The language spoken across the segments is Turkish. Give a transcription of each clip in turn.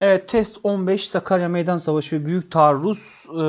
Evet test 15 Sakarya Meydan Savaşı ve Büyük Taarruz e,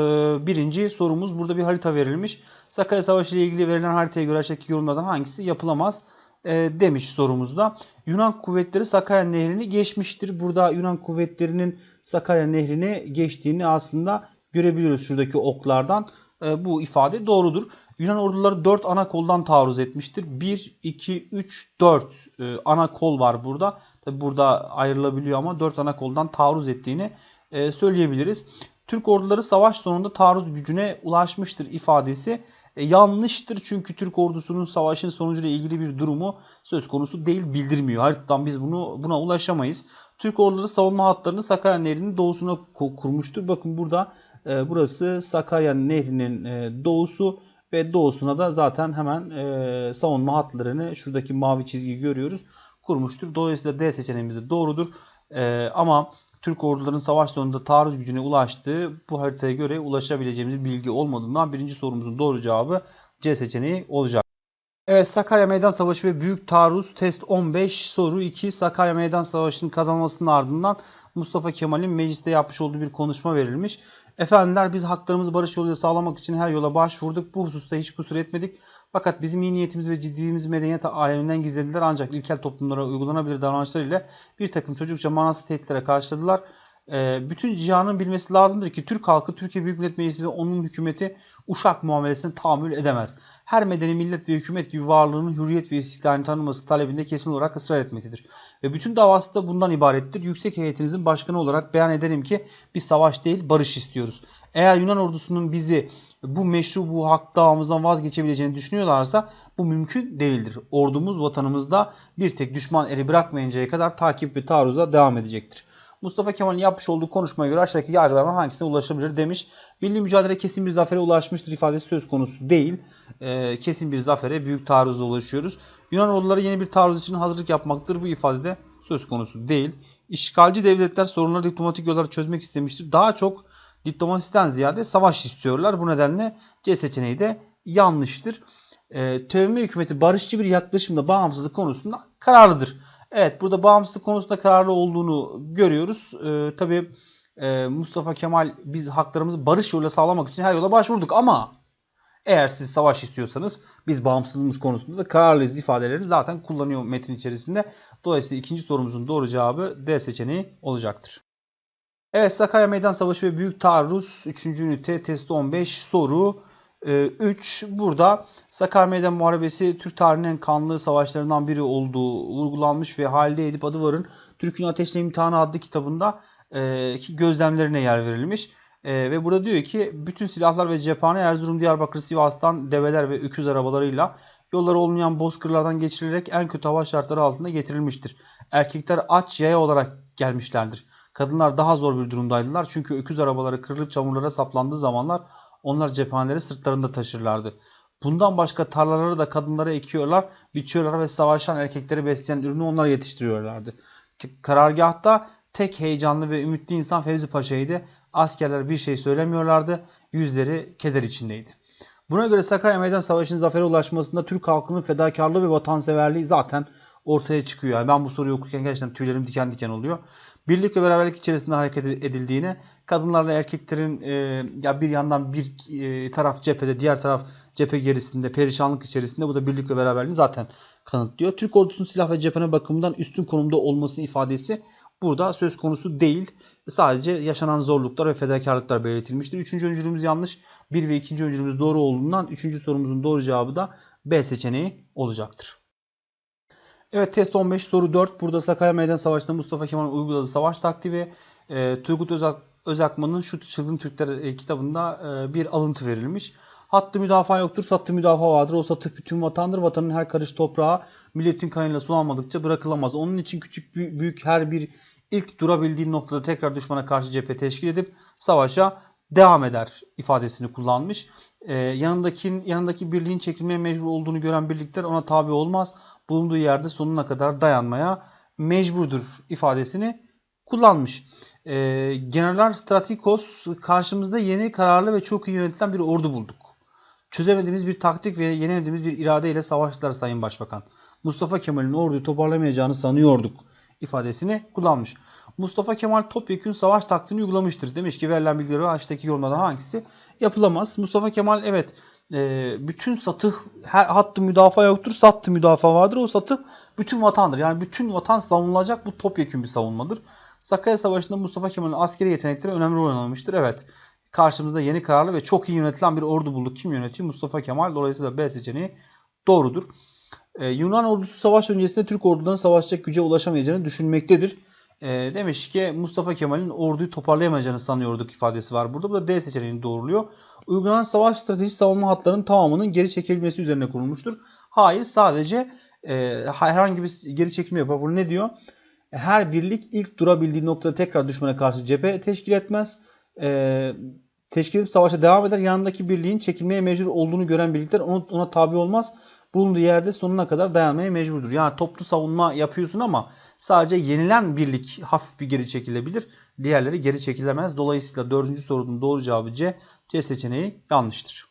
birinci sorumuz. Burada bir harita verilmiş. Sakarya Savaşı ile ilgili verilen haritaya göre aşağıdaki yorumlardan hangisi yapılamaz e, demiş sorumuzda. Yunan kuvvetleri Sakarya Nehri'ni geçmiştir. Burada Yunan kuvvetlerinin Sakarya Nehri'ni geçtiğini aslında görebiliyoruz şuradaki oklardan. E, bu ifade doğrudur. Yunan orduları 4 ana koldan taarruz etmiştir. 1, 2, 3, 4 e, ana kol var burada. Tabi burada ayrılabiliyor ama 4 ana koldan taarruz ettiğini e, söyleyebiliriz. Türk orduları savaş sonunda taarruz gücüne ulaşmıştır ifadesi e, yanlıştır. Çünkü Türk ordusunun savaşın sonucuyla ilgili bir durumu söz konusu değil bildirmiyor. Haritadan biz bunu buna ulaşamayız. Türk orduları savunma hatlarını Sakarya Nehri'nin doğusuna ku- kurmuştur. Bakın burada e, burası Sakarya Nehri'nin e, doğusu ve doğusuna da zaten hemen e, savunma hatlarını şuradaki mavi çizgi görüyoruz kurmuştur. Dolayısıyla D seçeneğimiz doğrudur. E, ama Türk ordularının savaş sonunda taarruz gücüne ulaştığı bu haritaya göre ulaşabileceğimiz bilgi olmadığından birinci sorumuzun doğru cevabı C seçeneği olacak. Evet Sakarya Meydan Savaşı ve Büyük Taarruz test 15 soru 2 Sakarya Meydan Savaşı'nın kazanmasının ardından Mustafa Kemal'in mecliste yapmış olduğu bir konuşma verilmiş. Efendiler biz haklarımızı barış yoluyla sağlamak için her yola başvurduk. Bu hususta hiç kusur etmedik. Fakat bizim iyi niyetimiz ve ciddiliğimizi medeniyet aleminden gizlediler. Ancak ilkel toplumlara uygulanabilir davranışlar ile bir takım çocukça manasız tehditlere karşıladılar. Ee, bütün cihanın bilmesi lazımdır ki Türk halkı Türkiye Büyük Millet Meclisi ve onun hükümeti uşak muamelesine tahammül edemez. Her medeni millet ve hükümet gibi varlığının hürriyet ve istiklalini tanıması talebinde kesin olarak ısrar etmektedir. Ve bütün davası da bundan ibarettir. Yüksek heyetinizin başkanı olarak beyan ederim ki biz savaş değil barış istiyoruz. Eğer Yunan ordusunun bizi bu meşru bu hak davamızdan vazgeçebileceğini düşünüyorlarsa bu mümkün değildir. Ordumuz vatanımızda bir tek düşman eli bırakmayıncaya kadar takip ve taarruza devam edecektir. Mustafa Kemal'in yapmış olduğu konuşmaya göre aşağıdaki yargılardan hangisine ulaşabilir demiş. Milli mücadele kesin bir zafere ulaşmıştır ifadesi söz konusu değil. Ee, kesin bir zafere büyük taarruzla ulaşıyoruz. Yunan orduları yeni bir taarruz için hazırlık yapmaktır. Bu ifadede söz konusu değil. İşgalci devletler sorunları diplomatik yolları çözmek istemiştir. Daha çok diplomasiden ziyade savaş istiyorlar. Bu nedenle C seçeneği de yanlıştır. Ee, TBMM hükümeti barışçı bir yaklaşımda bağımsızlık konusunda kararlıdır. Evet burada bağımsızlık konusunda kararlı olduğunu görüyoruz. Ee, Tabi Mustafa Kemal biz haklarımızı barış yoluyla sağlamak için her yola başvurduk ama eğer siz savaş istiyorsanız biz bağımsızlığımız konusunda da kararlıyız ifadelerini zaten kullanıyor metin içerisinde. Dolayısıyla ikinci sorumuzun doğru cevabı D seçeneği olacaktır. Evet Sakarya Meydan Savaşı ve Büyük Taarruz 3. ünite test 15 soru 3. Burada Sakarya Meydan Muharebesi Türk tarihinin kanlı savaşlarından biri olduğu vurgulanmış ve Halide Edip Adıvar'ın Türk'ün Ateşle İmtihanı adlı kitabında e, gözlemlerine yer verilmiş. E, ve burada diyor ki bütün silahlar ve cephane Erzurum, Diyarbakır, Sivas'tan develer ve öküz arabalarıyla yolları olmayan bozkırlardan geçirilerek en kötü hava şartları altında getirilmiştir. Erkekler aç yaya olarak gelmişlerdir. Kadınlar daha zor bir durumdaydılar çünkü öküz arabaları kırılıp çamurlara saplandığı zamanlar onlar cephaneleri sırtlarında taşırlardı. Bundan başka tarlaları da kadınlara ekiyorlar, biçiyorlar ve savaşan erkekleri besleyen ürünü onlar yetiştiriyorlardı. Karargahta tek heyecanlı ve ümitli insan Fevzi Paşa'ydı. Askerler bir şey söylemiyorlardı. Yüzleri keder içindeydi. Buna göre Sakarya Meydan Savaşı'nın zafere ulaşmasında Türk halkının fedakarlığı ve vatanseverliği zaten ortaya çıkıyor. Yani ben bu soruyu okurken gerçekten tüylerim diken diken oluyor. Birlik ve beraberlik içerisinde hareket edildiğine, kadınlarla erkeklerin e, ya bir yandan bir e, taraf cephede, diğer taraf cephe gerisinde, perişanlık içerisinde bu da birlik ve beraberliğini zaten kanıtlıyor. Türk ordusunun silah ve cephane bakımından üstün konumda olması ifadesi burada söz konusu değil. Sadece yaşanan zorluklar ve fedakarlıklar belirtilmiştir. Üçüncü öncülümüz yanlış. Bir ve ikinci öncülümüz doğru olduğundan üçüncü sorumuzun doğru cevabı da B seçeneği olacaktır. Evet test 15 soru 4. Burada Sakarya Meydan Savaşı'nda Mustafa Kemal'in uyguladığı savaş taktiği ve e, Turgut Özak, Özakman'ın şu Çılgın Türkler e, kitabında e, bir alıntı verilmiş. Hattı müdafaa yoktur, sattı müdafaa vardır. O satı bütün vatandır. Vatanın her karış toprağı milletin kanıyla sulanmadıkça bırakılamaz. Onun için küçük büyük her bir ilk durabildiği noktada tekrar düşmana karşı cephe teşkil edip savaşa devam eder ifadesini kullanmış. Ee, yanındaki, yanındaki birliğin çekilmeye mecbur olduğunu gören birlikler ona tabi olmaz. Bulunduğu yerde sonuna kadar dayanmaya mecburdur ifadesini kullanmış. Ee, General Stratikos karşımızda yeni kararlı ve çok iyi yönetilen bir ordu bulduk. Çözemediğimiz bir taktik ve yenemediğimiz bir irade ile savaştılar Sayın Başbakan. Mustafa Kemal'in orduyu toparlamayacağını sanıyorduk ifadesini kullanmış. Mustafa Kemal topyekün savaş taktiğini uygulamıştır. Demiş ki verilen bilgileri aşağıdaki yorumlardan hangisi yapılamaz? Mustafa Kemal evet e, bütün satı her hattı müdafaa yoktur. Sattı müdafaa vardır. O satı bütün vatandır. Yani bütün vatan savunulacak bu topyekün bir savunmadır. Sakarya Savaşı'nda Mustafa Kemal'in askeri yetenekleri önemli rol oynamıştır. Evet. Karşımızda yeni kararlı ve çok iyi yönetilen bir ordu bulduk. Kim yönetiyor? Mustafa Kemal. Dolayısıyla B seçeneği doğrudur. Ee, Yunan ordusu savaş öncesinde Türk ordularının savaşacak güce ulaşamayacağını düşünmektedir. Ee, demiş ki Mustafa Kemal'in orduyu toparlayamayacağını sanıyorduk ifadesi var burada. Bu da D seçeneğini doğruluyor. Uygulanan savaş stratejisi savunma hatlarının tamamının geri çekilmesi üzerine kurulmuştur. Hayır sadece e, herhangi bir geri çekilme yapar. Bu ne diyor? Her birlik ilk durabildiği noktada tekrar düşmana karşı cephe teşkil etmez. E, teşkil edip savaşa devam eder. Yanındaki birliğin çekilmeye mecbur olduğunu gören birlikler ona, ona tabi olmaz. Bulunduğu yerde sonuna kadar dayanmaya mecburdur. Yani toplu savunma yapıyorsun ama sadece yenilen birlik hafif bir geri çekilebilir. Diğerleri geri çekilemez. Dolayısıyla dördüncü sorunun doğru cevabı C. C seçeneği yanlıştır.